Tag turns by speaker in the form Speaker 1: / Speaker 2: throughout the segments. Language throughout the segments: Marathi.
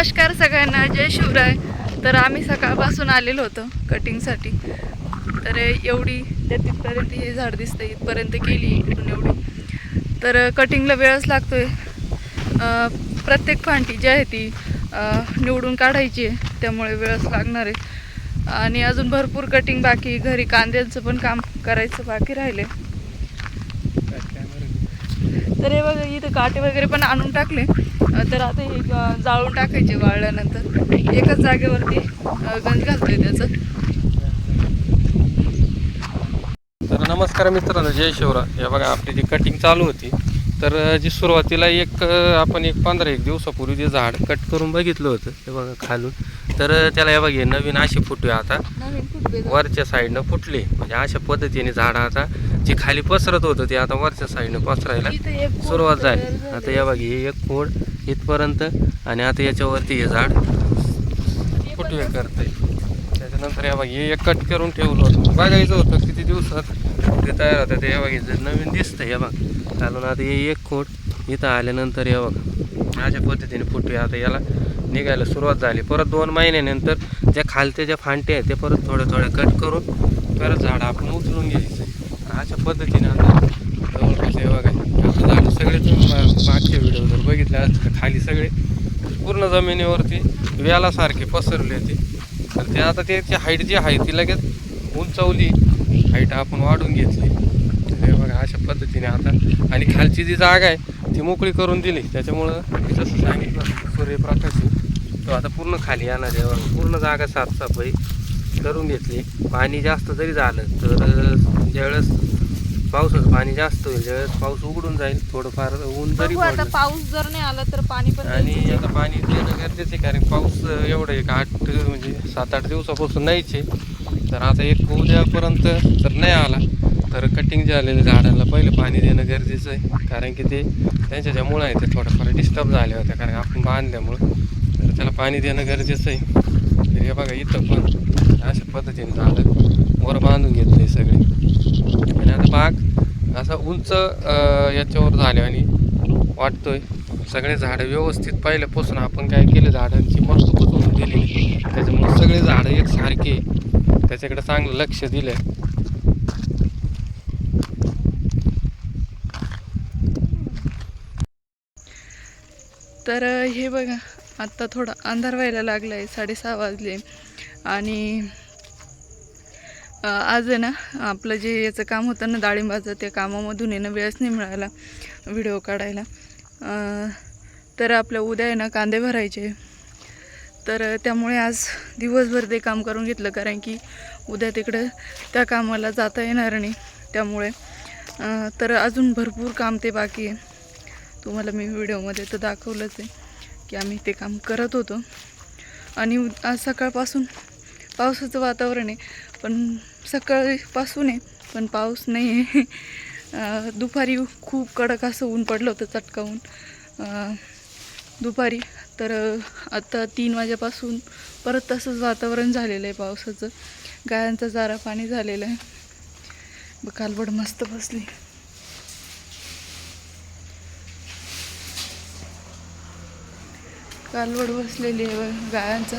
Speaker 1: नमस्कार सगळ्यांना जय शिवराय. तर आम्ही सकाळपासून आलेलो होतो कटिंगसाठी तर एवढी त्या तिथपर्यंत हे झाड दिसतं इथपर्यंत गेली इकडून एवढी. तर कटिंगला वेळच लागतो आहे प्रत्येक फांटी जी आहे ती निवडून काढायची आहे त्यामुळे वेळच लागणार आहे. आणि अजून भरपूर कटिंग बाकी घरी कांद्यांचं पण काम करायचं बाकी राहिले तर हे बघा इथं काटे वगैरे पण आणून टाकले. तर आता हे जाळून टाकायचे वाळल्यानंतर. एकाच जागेवरती गंज घालतोय त्याचं.
Speaker 2: तर नमस्कार मित्रांनो जय शिवरा हे बघा आपली जी कटिंग चालू होती. तर जी सुरुवातीला एक आपण एक पंधरा एक दिवसापूर्वी जे झाड कट करून बघितलं होतं हे बघा खालून. तर त्याला हे बघा हे नवीन अशी फुटवे आता. वरच्या साईडनं फुटले. म्हणजे अशा पद्धतीने झाड आता जे खाली पसरत होतं ते आता वरच्या साईडनं पसरायला सुरुवात झाली. आता हे बघा हे एक खोड इथपर्यंत आणि आता याच्यावरती हे झाड फुटवे करतंय? त्याच्यानंतर या बागी हे एक कट करून ठेवलं होतं. बघायचं होतं किती दिवसात ते तयार होतं. ते या बघायचं नवीन दिसतं हे बघ. घालून आता हे एक खोड इथं आल्यानंतर हे बघ. अशा पद्धतीने फुटवे आता याला निघायला सुरुवात झाली. परत दोन महिन्यानंतर ज्या खालच्या ज्या फांटे आहेत ते परत थोडे थोडे कट करून परत झाड आपण उचलून घ्यायचं. अशा पद्धतीने आता जवळपास हे बघा आता झाड सगळे तुम्ही मागचे व्हिडिओ जर बघितले असतील तर खाली सगळे पूर्ण जमिनीवरती व्यालासारखे पसरले होते तर ते आता त्याची हाईट जी आहे ती लगेच उंचवली. हाईट आपण वाढून घेतली. हे बघा अशा पद्धतीने आता. आणि खालची जी जागा आहे ती मोकळी करून दिली. त्याच्यामुळं मी जसं सांगितलं सूर्यप्रकाश तो आता पूर्ण खाली येणार आहे. पूर्ण जागा साफसफाई. करून घेतली. पाणी जास्त जरी झालं तर ज्यावेळेस पावसाचं पाणी जास्त होईल ज्यावेळेस पाऊस उघडून जाईल थोडंफार ऊन जरी
Speaker 1: बघू आता
Speaker 2: पडलं.
Speaker 1: पाऊस जर नाही आला तर पाणी पण
Speaker 2: आणि
Speaker 1: द्यायचं.
Speaker 2: आता पाणी देणं गरजेचं आहे कारण पाऊस एवढं एक आठ म्हणजे सात आठ दिवसापासून नाहीच आहे. तर आता एक उद्यापर्यंत जर नाही आला तर कटिंग झालेल्या झाडांना पहिले पाणी देणं गरजेचं आहे. कारण की ते त्यांच्या ज्या मुळं आहे ते थोडंफार डिस्टर्ब झाले होते कारण आपण बांधल्यामुळं. तर त्याला पाणी देणं गरजेचं आहे. तर हे बघा इथं पण. अशा पद्धतीने झाडं वर बांधून घेतले सगळे. आणि आता बाग असा उंच याच्यावर झाले आणि वाटतोय सगळे झाडं व्यवस्थित पहिल्यापासून आपण काय केलं झाडांची मस्त होऊन दिली त्याच्यामुळे सगळे झाडं एकसारखे त्याच्याकडे चांगलं लक्ष दिलं
Speaker 1: तर हे बघा आत्ता थोडा अंधार व्हायला लागला आहे साडेसहा वाजले. आणि आज आहे ना आपलं जे याचं काम होतं ना डाळिंबाचं त्या कामामधून आहे ना वेळच नाही मिळाला व्हिडिओ काढायला. तर आपल्या उद्या आहे ना कांदे भरायचे. तर त्यामुळे आज दिवसभर ते काम करून घेतलं कारण की उद्या तिकडं त्या कामाला जाता येणार नाही. त्यामुळे तर अजून भरपूर काम ते बाकी आहे. तुम्हाला मी व्हिडिओमध्ये तर दाखवलंच आहे की आम्ही ते काम करत होतो. आणि आज सकाळपासून पावसाचं वातावरण आहे. पण सकाळपासून आहे पण पाऊस नाही आहे. दुपारी खूप कडक असं ऊन पडलं होतं चटकावून. दुपारी तर आता तीन वाजेपासून परत तसंच वातावरण झालेलं आहे पावसाचं. गायांचा चारा पाणी झालेलं आहे. ब कालवड मस्त बसली. कालवड बसलेली आहे गायांचा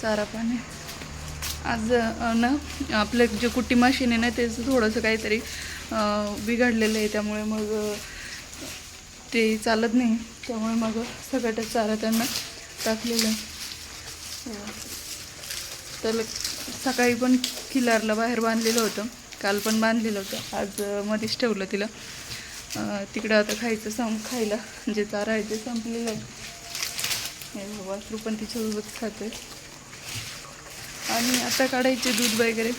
Speaker 1: चारा पाणी. आज ना आपलं जे कुट्टी मशीन आहे ना त्याचं थोडंसं काहीतरी बिघडलेलं आहे. त्यामुळे मग ते चालत नाही. त्यामुळे मग सगळ्यात चारा त्यांना टाकलेलं. आहे तर सकाळी पण किल्लारला बाहेर बांधलेलं होतं. काल पण बांधलेलं होतं. आज मध्येच ठेवलं तिला. तिकडं आता खायचं सं खायला जे चारा आहे ते संपलेलं आहे. हे वासरू पण तिच्यासोबत आहे आणि आता काढायचे दूध वगैरे.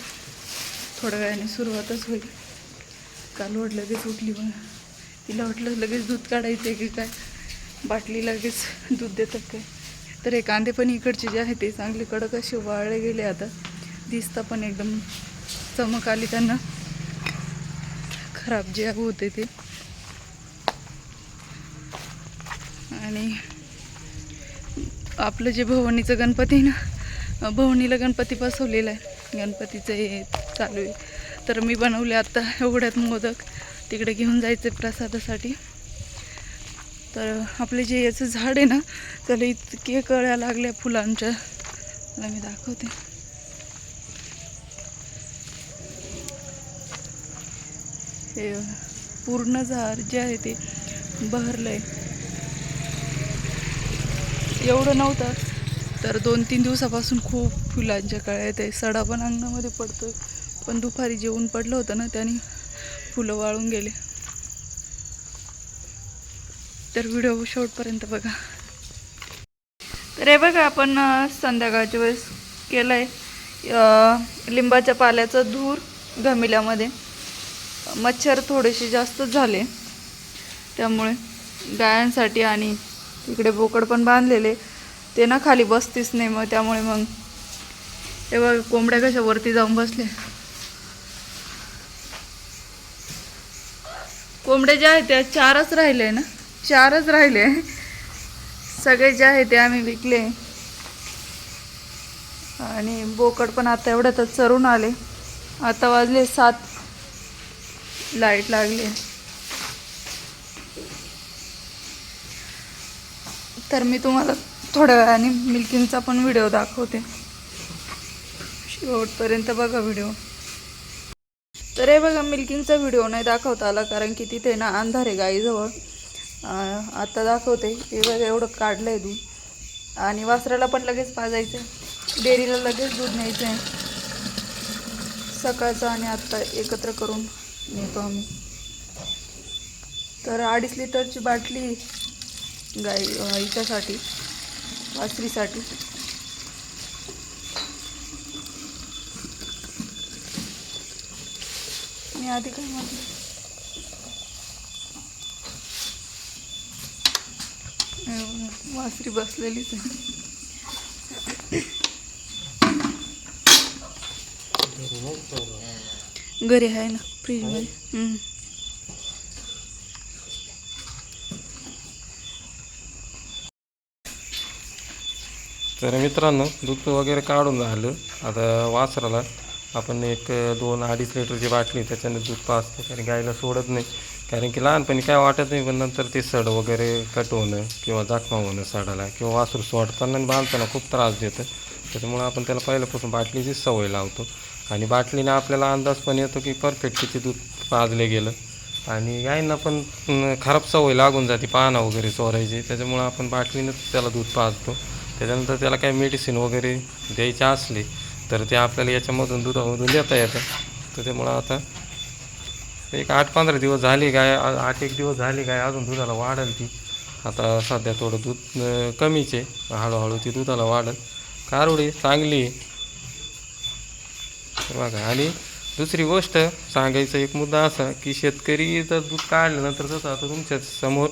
Speaker 1: थोड्या वेळाने सुरुवातच होईल. काल ओढ लगेच उठली मग तिला वाटलं लगेच दूध काढायचं आहे की काय? बाटली लगेच दूध देतात काय? तर हे कांदे पण इकडचे जे आहे ते चांगले कडक असे वाळले गेले आता. दिसता पण एकदम चमक आली त्यांना. खराब जे होते ते. आणि आपलं जे भवानीचं गणपती आहे ना भवनीला गणपती बसवलेला आहे. गणपतीचं हे चालू आहे. तर मी बनवले आत्ता एवढ्यात मोदक. तिकडे घेऊन जायचे प्रसादासाठी. तर आपले जे याचं झाड आहे ना त्याला इतके कळ्या लागल्या फुलांच्या. मला मी दाखवते. हे पूर्ण झाड जे आहे ते बहरलं आहे एवढं नव्हतं. तर दोन तीन दिवसापासून खूप फुलांच्या कळ्या येते सडा पण अंगणामध्ये पडतो पण दुपारी जेवून पडलं होतं ना त्याने फुलं वाळून गेले. तर व्हिडिओ शेवटपर्यंत बघा. तर हे बघा आपण संध्याकाळच्या वेळेस केलं आहे लिंबाच्या पाल्याचं धूर घमिल्यामध्ये. मच्छर थोडेसे जास्तच झाले. त्यामुळे गायांसाठी आणि तिकडे बोकड पण बांधलेले. ते ना खाली बसतीच नाही मग त्यामुळे मग हे बघ कोंबड्या कशा वरती जाऊन बसले कोंबड्या ज्या आहेत त्या चारच राहिले ना? चारच राहिले. सगळे जे आहे ते आम्ही विकले. आणि बोकड पण आता एवढ्यातच चरून आले. आता वाजले सात. लाइट लागली. तर मी तुम्हाला थोड्या वेळाने मिल्किंगचा पण व्हिडिओ दाखवते. शेवटपर्यंत बघा व्हिडिओ तर हे बघा मिल्किंगचा व्हिडिओ नाही दाखवता आला कारण की तिथे ना अंधार आहे गाईजवळ. आत्ता आता दाखवते. हे बघा एवढं काढलं आहे दूध. आणि वासराला पण लगेच पाजायचं आहे डेअरीला लगेच दूध न्यायचं आहे सकाळचं आणि आत्ता एकत्र करून नेतो आम्ही. तर अडीच लिटरची बाटली गाई हिच्यासाठी. वासरीसाठी. मी आधी काय म्हटलं? वासरी बसलेलीच आहे घरी आहे ना फ्रीजमध्ये.
Speaker 2: तर मित्रांनो दूध वगैरे काढून झालं. आता वासराला आपण एक दोन अडीच लिटरची बाटली त्याच्याने दूध पाचतो कारण गाईला सोडत नाही. कारण की लहानपणी काय वाटत नाही पण नंतर ते सड वगैरे कट होणं किंवा जखमा होणं सडाला किंवा वासरू सोडताना आणि बांधताना खूप त्रास देतं. त्याच्यामुळे आपण त्याला पहिल्यापासून बाटलीची सवय लावतो. आणि बाटलीने आपल्याला अंदाज पण येतो की परफेक्ट किती दूध पाजले गेलं. आणि गायींना पण खराब सवय लागून जाते पानं वगैरे चोरायची. त्याच्यामुळं आपण बाटलीनंच त्याला दूध पाजतो. त्याच्यानंतर त्याला काही मेडिसिन वगैरे द्यायची असली तर ते आपल्याला याच्यामधून दुधामधून देता येतं. त्याच्यामुळं आता एक आठ पंधरा दिवस झाली गाय आठ एक दिवस झाली गाय अजून दुधाला वाढेल ती. आता सध्या थोडं दूध कमीच आहे. हळूहळू ती दुधाला वाढेल. कारुडी चांगली आहे. बघा आणि दुसरी गोष्ट सांगायचं एक मुद्दा असा की शेतकरी जर दूध काढल्यानंतर जसं आता तुमच्यासमोर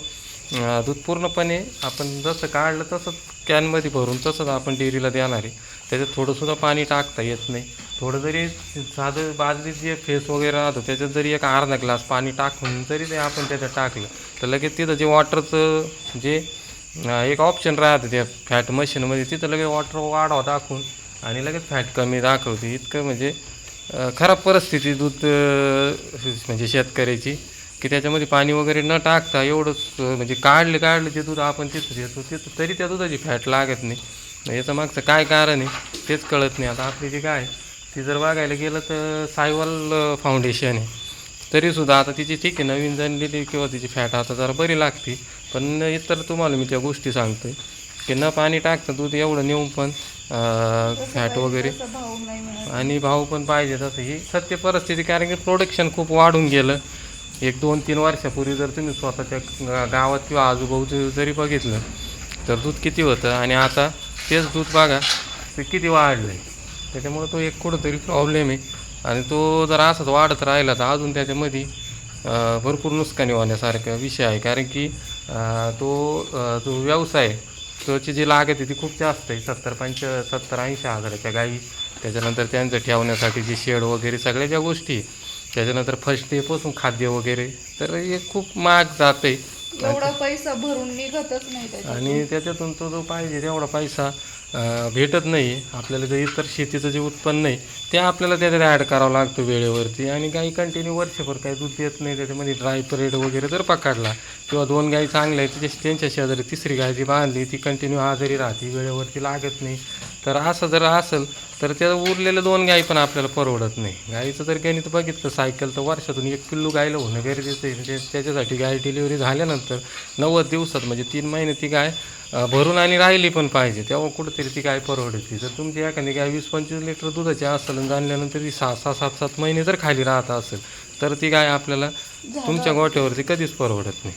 Speaker 2: दूध पूर्णपणे आपण जसं काढलं तसंच कॅनमध्ये भरून तसंच आपण डेअरीला देणार आहे. त्याच्यात थोडंसुद्धा पाणी टाकता येत नाही. थोडं जरी साधं बाजरी जे फेस वगैरे राहतो त्याच्यात जरी एक अर्धा ग्लास पाणी टाकून जरी ते आपण त्याच्यात टाकलं तर लगेच तिथं जे वॉटरचं जे एक ऑप्शन राहतं त्या फॅट मशीनमध्ये तिथं लगेच वॉटर वाढवा टाकून आणि लगेच फॅट कमी दाखवते. इतकं म्हणजे खराब परिस्थिती दूध म्हणजे शेतकऱ्याची. की त्याच्यामध्ये पाणी वगैरे न टाकता एवढंच म्हणजे काढले काढले ते दूध आपण तिथं घेतो तिथं तरी त्या दुधाची फॅट लागत नाही. याचं मागचं काय कारण आहे तेच कळत नाही. आता आपली जी काय ती जर बघायला गेलं तर सायवल फाउंडेशन आहे. तरीसुद्धा आता तिची ठीक आहे नवीन जणलेली किंवा तिची फॅट आता जरा बरी लागते. पण इतर तुम्हाला मी त्या गोष्टी सांगतो की न पाणी टाकतं दूध एवढं नेऊन पण फॅट वगैरे आणि भाव पण पाहिजे तसं ही सत्य परिस्थिती कारण की प्रोडक्शन खूप वाढून गेलं. एक दोन तीन वर्षापूर्वी जर तुम्ही स्वतःच्या गावात किंवा आजूबाजू जरी बघितलं तर दूध किती होतं? आणि आता तेच दूध बघा ते किती वाढलं आहे त्याच्यामुळं तो एक कुठंतरी प्रॉब्लेम आहे. आणि तो जर असाच वाढत राहिला तर अजून त्याच्यामध्ये भरपूर नुकसानी होण्यासारखा विषय आहे. कारण की तो जो व्यवसाय त्याची जी लागत आहे ती खूप जास्त आहे. सत्तर पंच सत्तर ऐंशी हजाराच्या गाई त्याच्यानंतर त्यांचं ठेवण्यासाठी जे शेड वगैरे सगळ्या ज्या गोष्टी आहे, त्याच्यानंतर फर्स्ट डेपासून खाद्य वगैरे तर हे खूप महाग जातं आहे
Speaker 1: एवढा पैसा भरून निघतच नाही
Speaker 2: आणि त्याच्यातून तो जो पाहिजे तेवढा पैसा भेटत नाही. आपल्याला जे इतर शेतीचं जे उत्पन्न आहे ते आपल्याला त्याच्यात ॲड करावं लागतं वेळेवरती. आणि गाई कंटिन्यू वर्षभर काही दूध देत नाही. त्याच्यामध्ये ड्राय परेड वगैरे जर पकडला किंवा दोन गाई चांगल्या आहेत त्याच्या त्यांच्या शेजारी तिसरी गाय जी बांधली ती कंटिन्यू आजारी राहते वेळेवरती लागत नाही. तर असं जर असेल तर त्या उरलेल्या दोन गाई पण आपल्याला परवडत नाही. गाईचं जर गणित बघितलं सायकल तर वर्षातून एक किलो गायला होणं गरजेचं आहे. त्याच्यासाठी गाय डिलिव्हरी झाल्यानंतर नव्वद दिवसात म्हणजे तीन महिने ती गाय भरून आणि राहिली पण पाहिजे. तेव्हा कुठेतरी ती गाय परवडते. जर तुमची एखादी गाय वीस पंचवीस लिटर दुधाची असेल आणि जाणल्यानंतर ती सहा सहा सात सात महिने जर खाली राहत असेल तर ती गाय आपल्याला तुमच्या गोठ्यावरती कधीच परवडत नाही.